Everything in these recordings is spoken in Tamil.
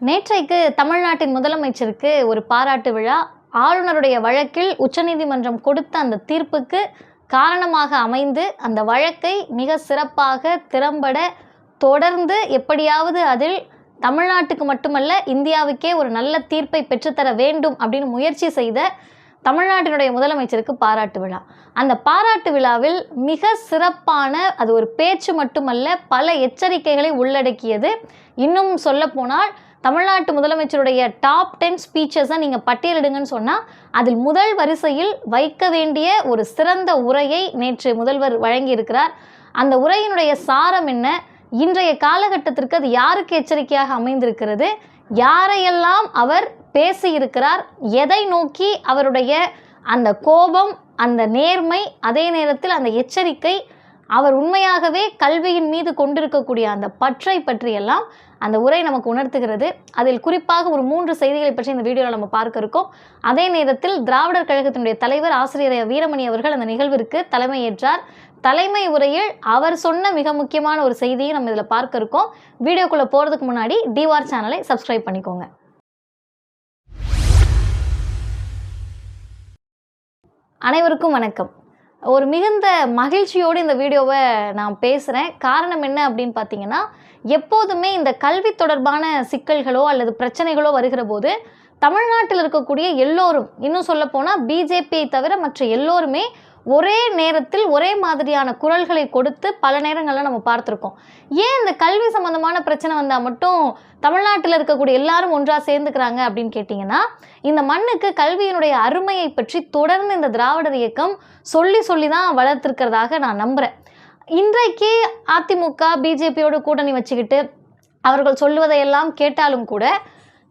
நேற்றைக்கு தமிழ்நாட்டின் முதலமைச்சருக்கு ஒரு பாராட்டு விழா. ஆளுநருடைய வழக்கில் உச்சநீதிமன்றம் கொடுத்த அந்த தீர்ப்புக்கு காரணமாக அமைந்து அந்த வழக்கை மிக சிறப்பாக திறம்பட தொடர்ந்து எப்படியாவது அதில் தமிழ்நாட்டுக்கு மட்டுமல்ல இந்தியாவுக்கே ஒரு நல்ல தீர்ப்பை பெற்றுத்தர வேண்டும் அப்படின்னு முயற்சி செய்த தமிழ்நாட்டினுடைய முதலமைச்சருக்கு பாராட்டு விழா. அந்த பாராட்டு விழாவில் மிக சிறப்பான அது ஒரு பேச்சு மட்டுமல்ல பல எச்சரிக்கைகளை உள்ளடக்கியது. இன்னும் சொல்லப்போனால் தமிழ்நாட்டு முதலமைச்சருடைய டாப் டென் ஸ்பீச்சஸை நீங்கள் பட்டியலிடுங்கன்னு சொன்னால் அதில் முதல் வரிசையில் வைக்க வேண்டிய ஒரு சிறந்த உரையை நேற்று முதல்வர் வழங்கியிருக்கிறார். அந்த உரையினுடைய சாரம் என்ன? இன்றைய காலகட்டத்திற்கு அது யாருக்கு எச்சரிக்கையாக அமைந்திருக்கிறது? யாரையெல்லாம் அவர் பேசியிருக்கிறார். எதை நோக்கி அவருடைய அந்த கோபம் அந்த நேர்மை அதே நேரத்தில் அந்த எச்சரிக்கை அவர் உண்மையாகவே கல்வியின் மீது கொண்டிருக்கக்கூடிய அந்த பற்றை பற்றியெல்லாம் அந்த உரை நமக்கு உணர்த்துகிறது. அதில் குறிப்பாக ஒரு மூன்று செய்திகளை பற்றி இந்த வீடியோவில் நம்ம பார்க்க இருக்கோம். அதே நேரத்தில் திராவிடர் கழகத்தினுடைய தலைவர் ஆசிரியர் வீரமணி அவர்கள் அந்த நிகழ்விற்கு தலைமையேற்றார். தலைமை உரையில் அவர் சொன்ன மிக முக்கியமான ஒரு செய்தியை நம்ம இதில் பார்க்க இருக்கோம். வீடியோக்குள்ளே போகிறதுக்கு முன்னாடி டிவார் சேனலை சப்ஸ்கிரைப் பண்ணிக்கோங்க. அனைவருக்கும் வணக்கம். ஒரு மிகுந்த மகிழ்ச்சியோடு இந்த வீடியோவை நான் பேசுகிறேன் காரணம் என்ன அப்படின்னு பார்த்தீங்கன்னா எப்போதுமே இந்த கல்வி தொடர்பான சிக்கல்களோ அல்லது பிரச்சனைகளோ வருகிற போது தமிழ்நாட்டில் இருக்கக்கூடிய எல்லோரும் இன்னும் சொல்லப்போனால் பிஜேபியை தவிர மற்ற எல்லோருமே ஒரே நேரத்தில் ஒரே மாதிரியான குரல்களை கொடுத்து பல நேரங்களில் நம்ம பார்த்துருக்கோம். ஏன் இந்த கல்வி சம்மந்தமான பிரச்சனை வந்தால் மட்டும் தமிழ்நாட்டில் இருக்கக்கூடிய எல்லாரும் ஒன்றாக சேர்ந்துக்கிறாங்க அப்படின்னு கேட்டிங்கன்னா இந்த மண்ணுக்கு கல்வியினுடைய அருமையை பற்றி தொடர்ந்து இந்த திராவிடர் இயக்கம் சொல்லி சொல்லி தான் வளர்த்துருக்கிறதாக நான் நம்புகிறேன் இன்றைக்கு அதிமுக பிஜேபியோட கூட்டணி வச்சுக்கிட்டு அவர்கள் சொல்லுவதையெல்லாம் கேட்டாலும் கூட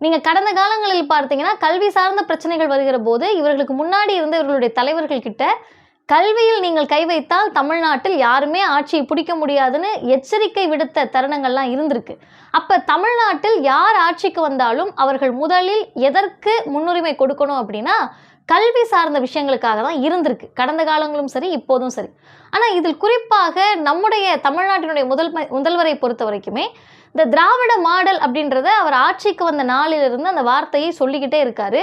நீங்கள் கடந்த காலங்களில் பார்த்தீங்கன்னா கல்வி சார்ந்த பிரச்சனைகள் வருகிற போது இவர்களுக்கு முன்னாடி இருந்த இவர்களுடைய தலைவர்கள் கிட்ட கல்வியில் நீங்கள் கை வைத்தால் தமிழ்நாட்டில் யாருமே ஆட்சியை பிடிக்க முடியாதுன்னு எச்சரிக்கை விடுத்த தருணங்கள்லாம் இருந்திருக்கு. அப்போ தமிழ்நாட்டில் யார் ஆட்சிக்கு வந்தாலும் அவர்கள் முதலில் எதற்கு முன்னுரிமை கொடுக்கணும் அப்படின்னா கல்வி சார்ந்த விஷயங்களுக்காக தான் இருந்திருக்கு. கடந்த காலங்களும் சரி இப்போதும் சரி. ஆனால் இதில் குறிப்பாக நம்முடைய தமிழ்நாட்டினுடைய முதல் முதல்வரை பொறுத்த வரைக்குமே இந்த திராவிட மாடல் அப்படின்றத அவர் ஆட்சிக்கு வந்த நாளிலிருந்து அந்த வார்த்தையை சொல்லிக்கிட்டே இருக்காரு.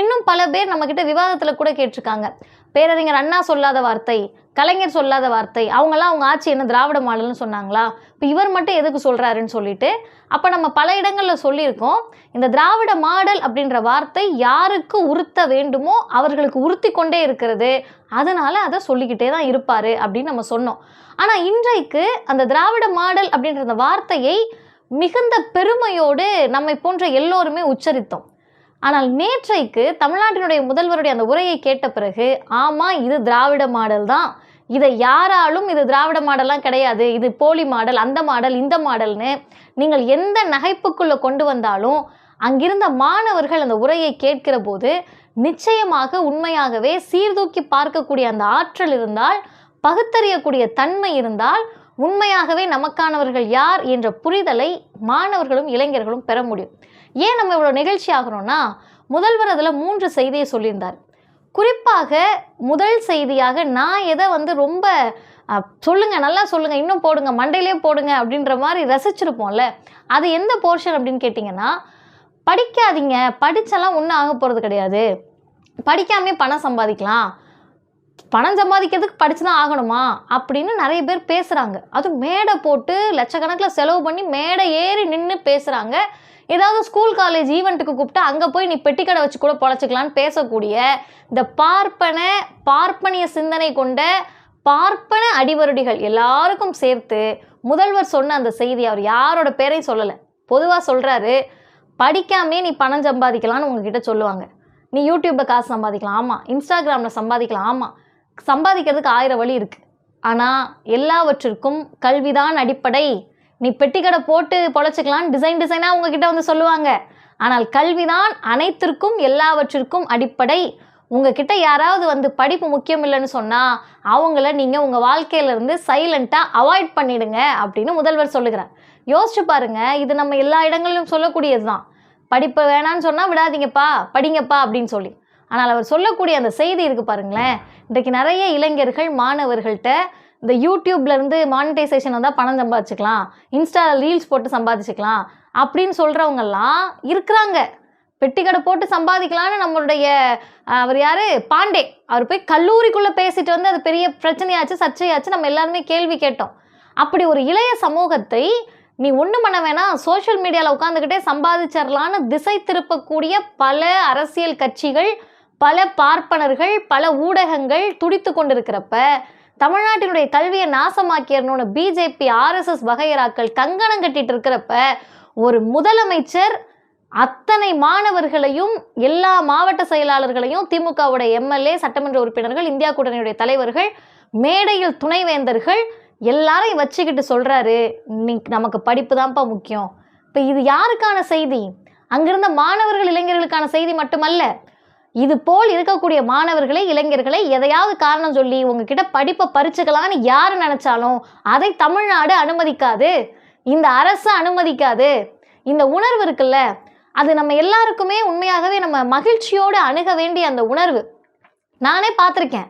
இன்னும் பல பேர் நம்மக்கிட்ட விவாதத்தில் கூட கேட்டிருக்காங்க. பேரறிஞர் அண்ணா சொல்லாத வார்த்தை கலைஞர் சொல்லாத வார்த்தை அவங்கெல்லாம் அவங்க ஆட்சி என்ன திராவிட மாடல்னு சொன்னாங்களா? இப்போ இவர் மட்டும் எதுக்கு சொல்கிறாருன்னு சொல்லிட்டு அப்போ நம்ம பல இடங்களில் சொல்லியிருக்கோம் இந்த திராவிட மாடல் அப்படின்ற வார்த்தை யாருக்கு உறுத்த வேண்டுமோ அவர்களுக்கு உறுத்தி கொண்டே இருக்கிறது. அதனால் அதை சொல்லிக்கிட்டே தான் இருப்பார் அப்படின்னு நம்ம சொன்னோம். ஆனால் இன்றைக்கு அந்த திராவிட மாடல் அப்படின்ற அந்த வார்த்தையை மிகுந்த பெருமையோடு நம்மை போன்ற எல்லோருமே உச்சரித்தோம். ஆனால் நேற்றைக்கு தமிழ்நாட்டினுடைய முதல்வருடைய அந்த உரையை கேட்ட பிறகு ஆமாம் இது திராவிட மாடல் தான். இதை யாராலும் இது திராவிட மாடல்லாம் கிடையாது. இது போலி மாடல் அந்த மாடல் இந்த மாடல்னு நீங்கள் எந்த நகைப்புக்குள்ளே கொண்டு வந்தாலும் அங்கிருந்த மாணவர்கள் அந்த உரையை கேட்கிற போது நிச்சயமாக உண்மையாகவே சீர்தூக்கி பார்க்கக்கூடிய அந்த ஆற்றல் இருந்தால் பகுத்தறியக்கூடிய தன்மை இருந்தால் உண்மையாகவே நமக்கானவர்கள் யார் என்ற புரிதலை மாணவர்களும் இளைஞர்களும் பெற முடியும். ஏன் நம்ம இவ்வளோ நிகழ்ச்சி ஆகிறோம்னா முதல்வர் அதில் மூன்று செய்தியை சொல்லியிருந்தார். குறிப்பாக முதல் செய்தியாக நான் எதை வந்து ரொம்ப சொல்லுங்கள் நல்லா சொல்லுங்கள் இன்னும் போடுங்க மண்டையிலே போடுங்க அப்படின்ற மாதிரி ரசிச்சிருப்போம்ல அது எந்த போர்ஷன் அப்படின்னு கேட்டிங்கன்னா படிக்காதீங்க படித்தெல்லாம் ஒன்றும் ஆக போகிறது கிடையாது. படிக்காமே பணம் சம்பாதிக்கலாம். பணம் சம்பாதிக்கிறதுக்கு படித்து தான் ஆகணுமா? அப்படின்னு நிறைய பேர் பேசுகிறாங்க அதுவும் மேடை போட்டு லட்சக்கணக்கில் செலவு பண்ணி மேடை ஏறி நின்று பேசுகிறாங்க ஏதாவது ஸ்கூல் காலேஜ் ஈவெண்ட்டுக்கு கூப்பிட்டு அங்கே போய் நீ பெட்டிக்கடை வச்சு கூட பொழைச்சிக்கலான்னு பேசக்கூடிய இந்த பார்ப்பன பார்ப்பனிய சிந்தனை கொண்ட பார்ப்பன அடிவருடிகள் எல்லாருக்கும் சேர்த்து முதல்வர் சொன்ன அந்த செய்தி அவர் யாரோட பேரையும் சொல்லலை. பொதுவாக சொல்கிறாரு படிக்காமே நீ பணம் சம்பாதிக்கலாம்னு உங்ககிட்ட சொல்லுவாங்க. நீ யூடியூப்பில் காசு சம்பாதிக்கலாம். ஆமாம் இன்ஸ்டாகிராமில் சம்பாதிக்கலாம். ஆமாம் சம்பாதிக்கிறதுக்கு ஆயிரம் வழி இருக்குது ஆனால் எல்லாவற்றிற்கும் கல்விதான் அடிப்படை. நீ பெட்டிக்கடை போட்டு பொழைச்சிக்கலான்னு டிசைன் டிசைனாக உங்ககிட்ட வந்து சொல்லுவாங்க. ஆனால் கல்விதான் அனைத்திற்கும் எல்லாவற்றிற்கும் அடிப்படை. உங்ககிட்ட யாராவது வந்து படிப்பு முக்கியம் இல்லைன்னு சொன்னால் அவங்கள நீங்கள் உங்கள் வாழ்க்கையிலேருந்து சைலண்ட்டாக அவாய்ட் பண்ணிடுங்க அப்படின்னு முதல்வர் சொல்லுகிறார். யோசிச்சு பாருங்க இது நம்ம எல்லா இடங்களிலும் சொல்லக்கூடியது தான் படிப்பு வேணான்னு சொன்னால் விடாதீங்கப்பா படிங்கப்பா அப்படின்னு சொல்லி. ஆனால் அவர் சொல்லக்கூடிய அந்த செய்தி இருக்குது பாருங்களேன். இன்றைக்கு நிறைய இளைஞர்கள் மாணவர்கள்ட்ட இந்த யூடியூப்லேருந்து மானிட்டைசேஷன் வந்தால் பணம் சம்பாதிச்சுக்கலாம். இன்ஸ்டாவில் ரீல்ஸ் போட்டு சம்பாதிச்சுக்கலாம். அப்படின்னு சொல்கிறவங்கெல்லாம் இருக்கிறாங்க. பெட்டிக்கடை போட்டு சம்பாதிக்கலான்னு நம்மளுடைய அவர் யார்? பாண்டே. அவர் போய் கல்லூரிக்குள்ளே பேசிட்டு வந்து அது பெரிய பிரச்சனையாச்சு சர்ச்சையாச்சு நம்ம எல்லாருமே கேள்வி கேட்டோம். அப்படி ஒரு இளைய சமூகத்தை நீ ஒன்றும் பண்ண வேணாம். சோஷியல் மீடியாவில் உட்காந்துக்கிட்டே சம்பாதிச்சிடலான்னு திசை திருப்பக்கூடிய பல அரசியல் கட்சிகள் பல பார்ப்பனர்கள் பல ஊடகங்கள் துடித்து கொண்டிருக்கிறப்ப தமிழ்நாட்டினுடைய கல்வியை நாசமாக்கிடணும்னு பிஜேபி ஆர்எஸ்எஸ் வகையராக்கள் கங்கணம் கட்டிட்டு இருக்கிறப்ப ஒரு முதலமைச்சர் அத்தனை மாணவர்களையும் எல்லா மாவட்ட செயலாளர்களையும் திமுகவுடைய எம்எல்ஏ சட்டமன்ற உறுப்பினர்கள் இந்தியா கூட்டணியுடைய தலைவர்கள் மேடையில் துணைவேந்தர்கள் எல்லாரையும் வச்சுக்கிட்டு சொல்கிறாரு நீ நமக்கு படிப்பு தான்ப்பா முக்கியம். இப்போ இது யாருக்கான செய்தி? அங்கிருந்த மாணவர்கள் இளைஞர்களுக்கான செய்தி மட்டுமல்ல இது போல் இருக்கக்கூடிய மாணவர்களை இளைஞர்களை எதையாவது காரணம் சொல்லி உங்ககிட்ட படிப்பை பறிச்சுக்கலான்னு யார் நினைச்சாலும் அதை தமிழ்நாடு அனுமதிக்காது. இந்த அரசு அனுமதிக்காது. இந்த உணர்வு இருக்குல்ல அது நம்ம எல்லாருக்குமே உண்மையாகவே நம்ம மகிழ்ச்சியோடு அணுக வேண்டிய அந்த உணர்வு. நானே பார்த்துருக்கேன்.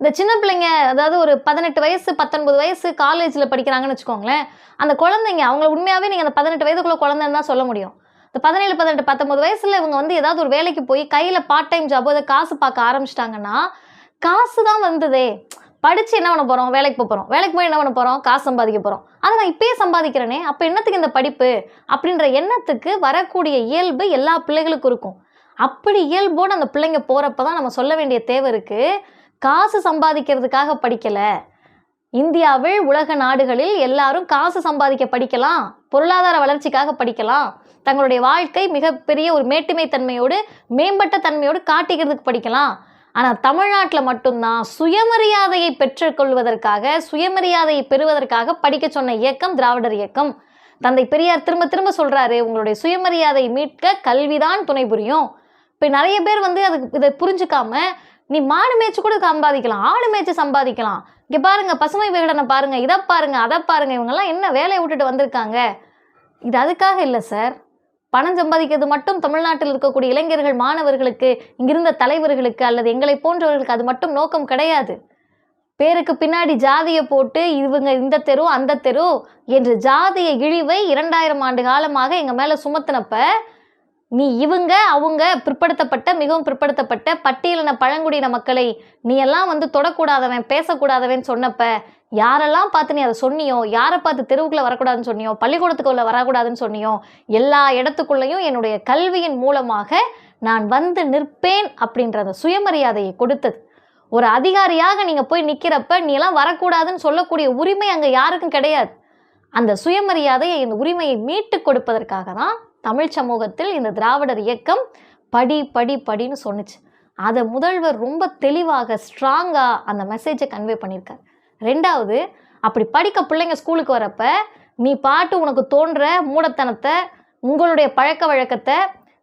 இந்த சின்ன பிள்ளைங்க அதாவது ஒரு பதினெட்டு வயசு பத்தொன்பது வயசு காலேஜில் படிக்கிறாங்கன்னு வச்சுக்கோங்களேன் அந்த குழந்தைங்க அவங்கள உண்மையாகவே நீங்கள் அந்த பதினெட்டு வயதுக்குள்ளே குழந்தைன்னு தான் சொல்ல முடியும். இந்த பதினேழு பதினெட்டு பத்தொம்பது வயசில் இவங்க வந்து ஏதாவது ஒரு வேலைக்கு போய் கையில் பார்ட் டைம் ஜாப் அதை காசு பார்க்க ஆரம்பிச்சிட்டாங்கன்னா காசு தான் வந்ததே. படித்து என்ன பண்ண போகிறோம் வேலைக்கு போக போகிறோம் வேலைக்கு போய் என்ன பண்ண போகிறோம் காசு சம்பாதிக்க போகிறோம் அதை நான் இப்பயே சம்பாதிக்கிறேனே அப்போ என்னத்துக்கு இந்த படிப்பு? அப்படின்ற எண்ணத்துக்கு வரக்கூடிய இயல்பு எல்லா பிள்ளைகளுக்கும் இருக்கும். அப்படி இயல்போடு அந்த பிள்ளைங்க போகிறப்ப தான் நம்ம சொல்ல வேண்டிய தேவை இருக்குது காசு சம்பாதிக்கிறதுக்காக படிக்கலை. இந்தியாவில் உலக நாடுகளில் எல்லாரும் காசு சம்பாதிக்க படிக்கலாம். பொருளாதார வளர்ச்சிக்காக படிக்கலாம். தங்களுடைய வாழ்க்கை மிகப்பெரிய ஒரு மேட்டுமை தன்மையோடு மேம்பட்ட தன்மையோடு காட்டிக்கிறதுக்கு படிக்கலாம். ஆனால் தமிழ்நாட்டில் மட்டும்தான் சுயமரியாதையை பெற்றுக்கொள்வதற்காக சுயமரியாதையை பெறுவதற்காக படிக்க சொன்ன இயக்கம் திராவிடர் இயக்கம். தந்தை பெரியார் திரும்ப திரும்ப சொல்கிறாரு உங்களுடைய சுயமரியாதை மீட்க கல்விதான் துணை புரியும். இப்போ நிறைய பேர் வந்து அதுக்கு இதை புரிஞ்சுக்காம நீ மாடு மேய்ச்சி கூட சம்பாதிக்கலாம் ஆடு மேய்ச்சி சம்பாதிக்கலாம். இங்கே பாருங்கள் பசுமை விகடனை பாருங்கள் இதை பாருங்கள் அதை பாருங்கள் இவங்கெல்லாம் என்ன வேலையை விட்டுட்டு வந்திருக்காங்க? இது அதுக்காக இல்லை சார். பணம் சம்பாதிக்கிறது மட்டும் தமிழ்நாட்டில் இருக்கக்கூடிய இளைஞர்கள் மாணவர்களுக்கு இங்கிருந்த தலைவர்களுக்கு அல்லது எங்களை போன்றவர்களுக்கு அது மட்டும் நோக்கம் கிடையாது. பேருக்கு பின்னாடி ஜாதியை போட்டு இவங்க இந்த தெரு அந்த தெரு என்று ஜாதிய இழிவை இரண்டாயிரம் ஆண்டு காலமாக எங்கள் மேலே சுமத்தினப்ப நீ இவங்க அவங்க பிற்படுத்தப்பட்ட மிகவும் பிற்படுத்தப்பட்ட பட்டியலின பழங்குடியின மக்களை நீ எல்லாம் வந்து தொடக்கூடாதவன் பேசக்கூடாதவன் சொன்னப்ப யாரெல்லாம் பார்த்து நீ அதை சொன்னியோ யாரை பார்த்து தெருவுக்குள்ளே வரக்கூடாதுன்னு சொன்னியோ பள்ளிக்கூடத்துக்குள்ளே வரக்கூடாதுன்னு சொன்னியோ எல்லா இடத்துக்குள்ளேயும் என்னுடைய கல்வியின் மூலமாக நான் வந்து நிற்பேன் அப்படின்றத சுயமரியாதையை கொடுத்தது. ஒரு அதிகாரியாக நீங்கள் போய் நிற்கிறப்ப நீ எல்லாம் வரக்கூடாதுன்னு சொல்லக்கூடிய உரிமை அங்கே யாருக்கும் கிடையாது. அந்த சுயமரியாதையை இந்த உரிமையை மீட்டு கொடுப்பதற்காக தான் தமிழ் சமூகத்தில் இந்த திராவிடர் இயக்கம் படி படி படின்னு சொன்னுச்சு. அதை முதல்வர் ரொம்ப தெளிவாக ஸ்ட்ராங்காக அந்த மெசேஜை கன்வே பண்ணியிருக்கார் ரெண்டாவது அப்படி படிக்க பிள்ளைங்க ஸ்கூலுக்கு வரப்ப நீ பாட்டு உனக்கு தோன்ற மூடத்தனத்தை உங்களுடைய பழக்க வழக்கத்தை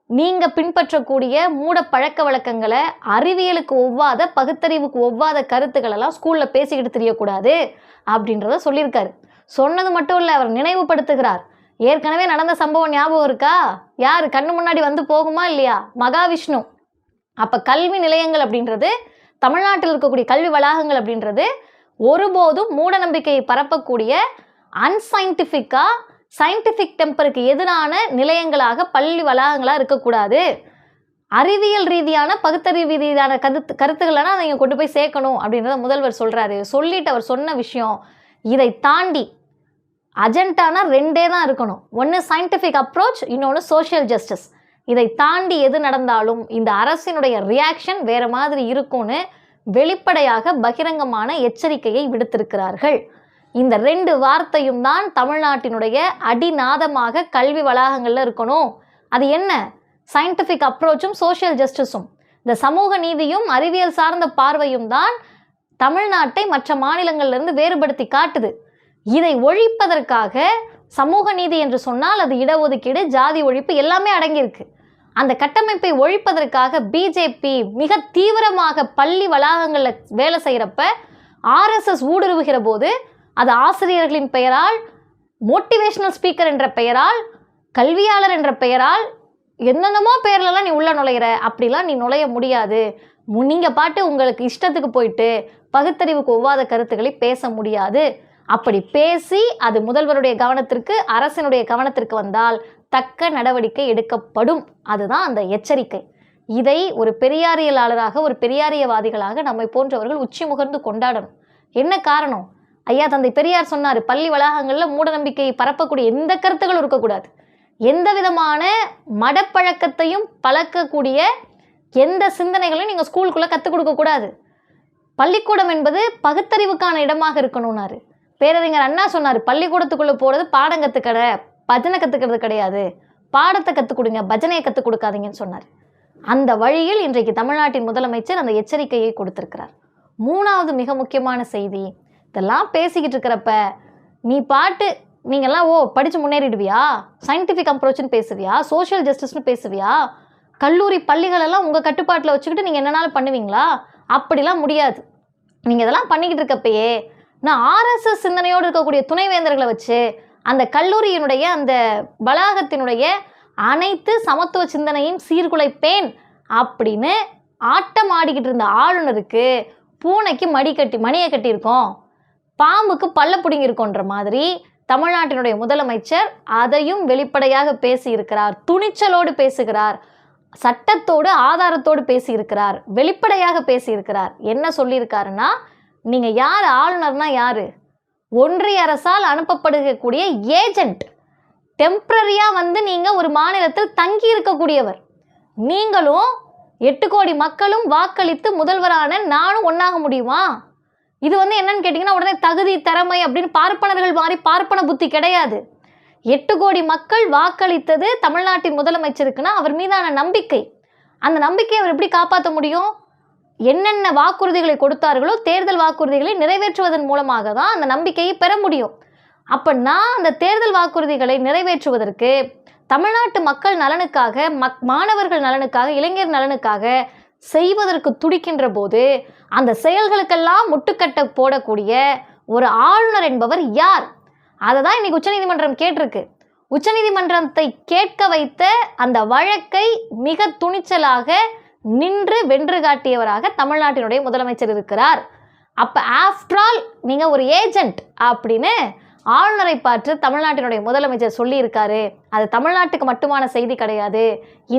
நீங்கள் பின்பற்றக்கூடிய மூட பழக்க வழக்கங்களை அறிவியலுக்கு ஒவ்வாத பகுத்தறிவுக்கு ஒவ்வாத கருத்துக்களெல்லாம் ஸ்கூலில் பேசிக்கிட்டு தெரியக்கூடாது அப்படின்றத சொல்லியிருக்காரு சொன்னது மட்டும் இல்லை அவர் நினைவுபடுத்துகிறார். ஏற்கனவே நடந்த சம்பவம் ஞாபகம் இருக்கா? யார்? கண்ணு முன்னாடி வந்து போகுமா இல்லையா? மகாவிஷ்ணு. அப்போ கல்வி நிலையங்கள் அப்படின்றது தமிழ்நாட்டில் இருக்கக்கூடிய கல்வி வளாகங்கள் அப்படின்றது ஒருபோதும் மூட நம்பிக்கையை பரப்பக்கூடிய அன்சைன்டிஃபிக்காக சயின்டிஃபிக் டெம்பருக்கு எதிரான நிலையங்களாக பள்ளி வளாகங்களாக இருக்கக்கூடாது. அறிவியல் ரீதியான பகுத்தறிவு ரீதியான கருத்து கருத்துக்களெல்லாம் அதை இங்கே கொண்டு போய் சேர்க்கணும் அப்படின்றத முதல்வர் சொல்கிறாரு சொல்லிட்டு அவர் சொன்ன விஷயம் இதை தாண்டி அஜெண்டானா ரெண்டே தான் இருக்கணும். ஒன்று சயின்டிஃபிக் அப்ரோச் இன்னொன்று சோஷியல் ஜஸ்டிஸ் இதை தாண்டி எது நடந்தாலும் இந்த அரசினுடைய ரியாக்ஷன் வேறு மாதிரி இருக்கும்னு வெளிப்படையாக பகிரங்கமான எச்சரிக்கையை விடுத்திருக்கிறார்கள். இந்த ரெண்டு வார்த்தையும் தான் தமிழ்நாட்டினுடைய அடிநாதமாக கல்வி வளாகங்களில் இருக்கணும். அது என்ன? சயின்டிஃபிக் அப்ரோச்சும் சோஷியல் ஜஸ்டிஸும் இந்த சமூக நீதியும் அறிவியல் சார்ந்த பார்வையும் தான் தமிழ்நாட்டை மற்ற மாநிலங்கள்லேருந்து வேறுபடுத்தி காட்டுது. இதை ஒழிப்பதற்காக சமூக நீதி என்று சொன்னால் அது இடஒதுக்கீடு ஜாதி ஒழிப்பு எல்லாமே அடங்கியிருக்கு. அந்த கட்டமைப்பை ஒழிப்பதற்காக பிஜேபி மிக தீவிரமாக பள்ளி வளாகங்களில் வேலை செய்கிறப்ப ஆர்எஸ்எஸ் ஊடுருவுகிற போது அது ஆசிரியர்களின் பெயரால் மோட்டிவேஷனல் ஸ்பீக்கர் என்ற பெயரால் கல்வியாளர் என்ற பெயரால் என்னென்னமோ பேர்லலாம் நீ உள்ள நுழையிற அப்படிலாம் நீ நுழைய முடியாது. நீங்கள் பாட்டு உங்களுக்கு இஷ்டத்துக்கு போயிட்டு பகுத்தறிவுக்கு ஒவ்வாத கருத்துக்களை பேச முடியாது. அப்படி பேசி அது முதல்வருடைய கவனத்திற்கு அரசினுடைய கவனத்திற்கு வந்தால் தக்க நடவடிக்கை எடுக்கப்படும். அதுதான் அந்த எச்சரிக்கை. இதை ஒரு பெரியாரியலாளராக ஒரு பெரியாரியவாதிகளாக நம்மை போன்றவர்கள் உச்சி முகர்ந்து கொண்டாடணும். என்ன காரணம்? ஐயா தந்தை பெரியார் சொன்னார் பள்ளி வளாகங்களில் மூட நம்பிக்கையை பரப்பக்கூடிய எந்த கருத்துகளும் இருக்கக்கூடாது. எந்த விதமான மடப்பழக்கத்தையும் பழக்கக்கூடிய எந்த சிந்தனைகளையும் நீங்கள் ஸ்கூலுக்குள்ளே கற்றுக் கொடுக்கக்கூடாது. பள்ளிக்கூடம் என்பது பகுத்தறிவுக்கான இடமாக இருக்கணும்னாரு. பேரறிஞர் அண்ணா சொன்னார் பள்ளிக்கூடத்துக்குள்ளே போகிறது பாடம் கற்றுக்கட பஜனை கற்றுக்கிறது கிடையாது. பாடத்தை கற்றுக் கொடுங்க பஜனையை கற்றுக் கொடுக்காதீங்கன்னு சொன்னார். அந்த வழியில் இன்றைக்கு தமிழ்நாட்டின் முதலமைச்சர் அந்த எச்சரிக்கையை கொடுத்திருக்கிறார். மூணாவது மிக முக்கியமான செய்தி இதெல்லாம் பேசிக்கிட்டு இருக்கிறப்ப நீ பாட்டு நீங்கள்லாம் ஓ படித்து முன்னேறிடுவியா? சயின்டிஃபிக் அப்ரோச்னு பேசுவியா? சோஷியல் ஜஸ்டிஸ்னு பேசுவியா? கல்லூரி பள்ளிகளெல்லாம் உங்கள் கட்டுப்பாட்டில் வச்சுக்கிட்டு நீங்கள் என்னனாலும் பண்ணுவீங்களா? அப்படிலாம் முடியாது. நீங்கள் இதெல்லாம் பண்ணிக்கிட்டு இருக்கப்பயே நான் ஆர்எஸ்எஸ் சிந்தனையோடு இருக்கக்கூடிய துணைவேந்தர்களை வச்சு அந்த கல்லூரியினுடைய அந்த வளாகத்தினுடைய அனைத்து சமத்துவ சிந்தனையும் சீர்குலைப்பேன் அப்படின்னு ஆட்டம் ஆடிக்கிட்டு இருந்த ஆளுநருக்கு பூனைக்கு மடி கட்டி மணியை கட்டியிருக்கோம். பாம்புக்கு பல்ல பிடுங்கியிருக்கோன்ற மாதிரி தமிழ்நாட்டினுடைய முதலமைச்சர் அதையும் வெளிப்படையாக பேசியிருக்கிறார். துணிச்சலோடு பேசுகிறார். சட்டத்தோடு ஆதாரத்தோடு பேசியிருக்கிறார். வெளிப்படையாக பேசியிருக்கிறார். என்ன சொல்லியிருக்காருன்னா நீங்கள் யார் ஆளுநர்னா யார்? ஒன்றிய அரசால் அனுப்பப்படுகக்கூடிய ஏஜென்ட். டெம்ப்ரரியாக வந்து நீங்கள் ஒரு மாநிலத்தில் தங்கி இருக்கக்கூடியவர். நீங்களும் எட்டு கோடி மக்களும் வாக்களித்து முதல்வரான நானும் ஒன்றாக முடியுமா? இது வந்து என்னன்னு கேட்டிங்கன்னா உடனே தகுதி திறமை அப்படின்னு பார்ப்பனர்கள் மாதிரி பார்ப்பன புத்தி கிடையாது. எட்டு கோடி மக்கள் வாக்களித்தது தமிழ்நாட்டின் முதலமைச்சருக்குன்னா அவர் மீதான நம்பிக்கை. அந்த நம்பிக்கையை அவர் எப்படி காப்பாற்ற முடியும்? என்னென்ன வாக்குறுதிகளை கொடுத்தார்களோ தேர்தல் வாக்குறுதிகளை நிறைவேற்றுவதன் மூலமாக தான் அந்த நம்பிக்கையை பெற முடியும். அப்போ நான் அந்த தேர்தல் வாக்குறுதிகளை நிறைவேற்றுவதற்கு தமிழ்நாட்டு மக்கள் நலனுக்காக மக் மாணவர்கள் நலனுக்காக இளைஞர் நலனுக்காக செய்வதற்கு துடிக்கின்ற போது அந்த செயல்களுக்கெல்லாம் முட்டுக்கட்டை போடக்கூடிய ஒரு ஆளுநர் என்பவர் யார்? அதை தான் இன்னைக்கு உச்சநீதிமன்றம் கேட்டிருக்கு. உச்சநீதிமன்றத்தை கேட்க வைத்த அந்த வழக்கை மிக துணிச்சலாக நின்று வென்று காட்டியவராக தமிழ்நாட்டினுடைய முதலமைச்சர் இருக்கிறார். அப்போ ஆஃப்டர் ஆல் நீங்கள் ஒரு ஏஜென்ட் அப்படின்னு ஆளுநரை பார்த்து தமிழ்நாட்டினுடைய முதலமைச்சர் சொல்லியிருக்காரு. அது தமிழ்நாட்டுக்கு மட்டுமான செய்தி கிடையாது.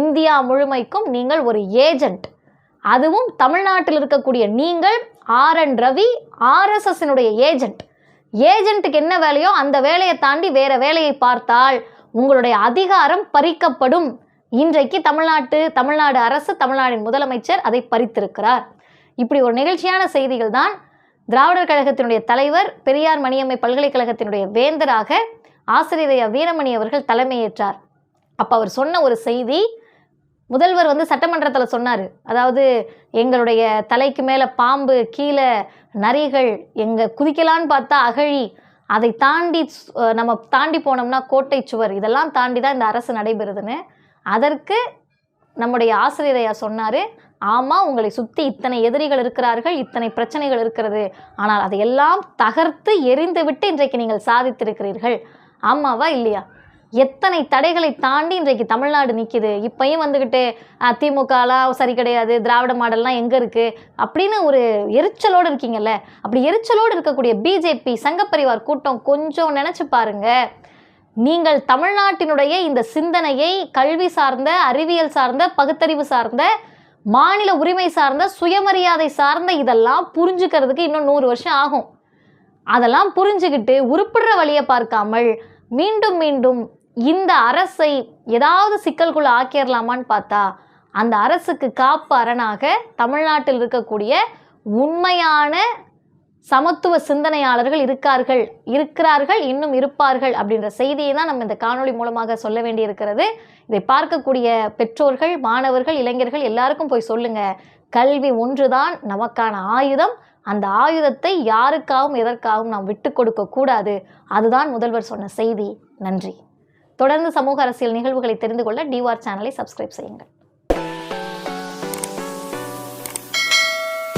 இந்தியா முழுமைக்கும் நீங்கள் ஒரு ஏஜென்ட் அதுவும் தமிழ்நாட்டில் இருக்கக்கூடிய நீங்கள் ஆர் என் ரவி ஆர்எஸ்எஸ்னுடைய ஏஜென்ட் ஏஜென்ட்டுக்கு என்ன வேலையோ அந்த வேலையை தாண்டி வேற வேலையை பார்த்தால் உங்களுடைய அதிகாரம் பறிக்கப்படும். இன்றைக்கு தமிழ்நாட்டு தமிழ்நாடு அரசு தமிழ்நாட்டின் முதலமைச்சர் அதை பறித்திருக்கிறார். இப்படி ஒரு நிகழ்ச்சியான செய்திகள் தான் திராவிடர் கழகத்தினுடைய தலைவர் பெரியார் மணியம்மை பல்கலைக்கழகத்தினுடைய வேந்தராக ஆசிரியரையா வீரமணி அவர்கள் தலைமையேற்றார். அப்போ அவர் சொன்ன ஒரு செய்தி முதல்வர் வந்து சட்டமன்றத்தில் சொன்னார். அதாவது எங்களுடைய தலைக்கு மேலே பாம்பு கீழே நரிகள் எங்கே குதிக்கலான்னு பார்த்தா அகழி அதை தாண்டி நம்ம தாண்டி போனோம்னா கோட்டை சுவர் இதெல்லாம் தாண்டி தான் இந்த அரசு நடைபெறுதுன்னு அதற்கு நம்முடைய ஆசிரியரையா சொன்னார் ஆமாம் உங்களை சுற்றி இத்தனை எதிரிகள் இருக்கிறார்கள் இத்தனை பிரச்சனைகள் இருக்கிறது. ஆனால் அதையெல்லாம் தகர்த்து எரிந்துவிட்டு இன்றைக்கு நீங்கள் சாதித்திருக்கிறீர்கள். ஆமாவா இல்லையா? எத்தனை தடைகளை தாண்டி இன்றைக்கு தமிழ்நாடு நிற்கிது இப்பயும் வந்துக்கிட்டு திமுகலாம் சரி கிடையாது திராவிட மாடல்லாம் எங்கே இருக்குது அப்படின்னு ஒரு எரிச்சலோடு இருக்கீங்கல்ல? அப்படி எரிச்சலோடு இருக்கக்கூடிய பிஜேபி சங்கப்பரிவார் கூட்டம் கொஞ்சம் நினச்சி பாருங்கள் நீங்கள் தமிழ்நாட்டினுடைய இந்த சிந்தனையை கல்வி சார்ந்த அறிவியல் சார்ந்த பகுத்தறிவு சார்ந்த மாநில உரிமை சார்ந்த சுயமரியாதை சார்ந்த இதெல்லாம் புரிஞ்சுக்கிறதுக்கு இன்னும் நூறு வருஷம் ஆகும். அதெல்லாம் புரிஞ்சுக்கிட்டு உருப்படுற வழியை பார்க்காமல் மீண்டும் மீண்டும் இந்த அரசை ஏதாவது சிக்கல்குள்ள ஆக்கிடலாமான்னு பார்த்தா அந்த அரசுக்கு காப்பு அரணாக தமிழ்நாட்டில் இருக்கக்கூடிய உண்மையான சமத்துவ சிந்தனையாளர்கள் இருக்கார்கள் இருக்கிறார்கள் இன்னும் இருப்பார்கள் அப்படின்ற செய்தியை தான் நம்ம இந்த காணொளி மூலமாக சொல்ல வேண்டியிருக்கிறது. இதை பார்க்கக்கூடிய பெற்றோர்கள் மாணவர்கள் இளைஞர்கள் எல்லாருக்கும் போய் சொல்லுங்க. கல்வி ஒன்றுதான் நமக்கான ஆயுதம். அந்த ஆயுதத்தை யாருக்காகவும் எதற்காகவும் நாம் விட்டு கொடுக்க கூடாது. அதுதான் முதல்வர் சொன்ன செய்தி. நன்றி. தொடர்ந்து சமூக அரசியல் நிகழ்வுகளை தெரிந்து கொள்ள டிவார் சேனலை சப்ஸ்கிரைப் செய்யுங்கள்.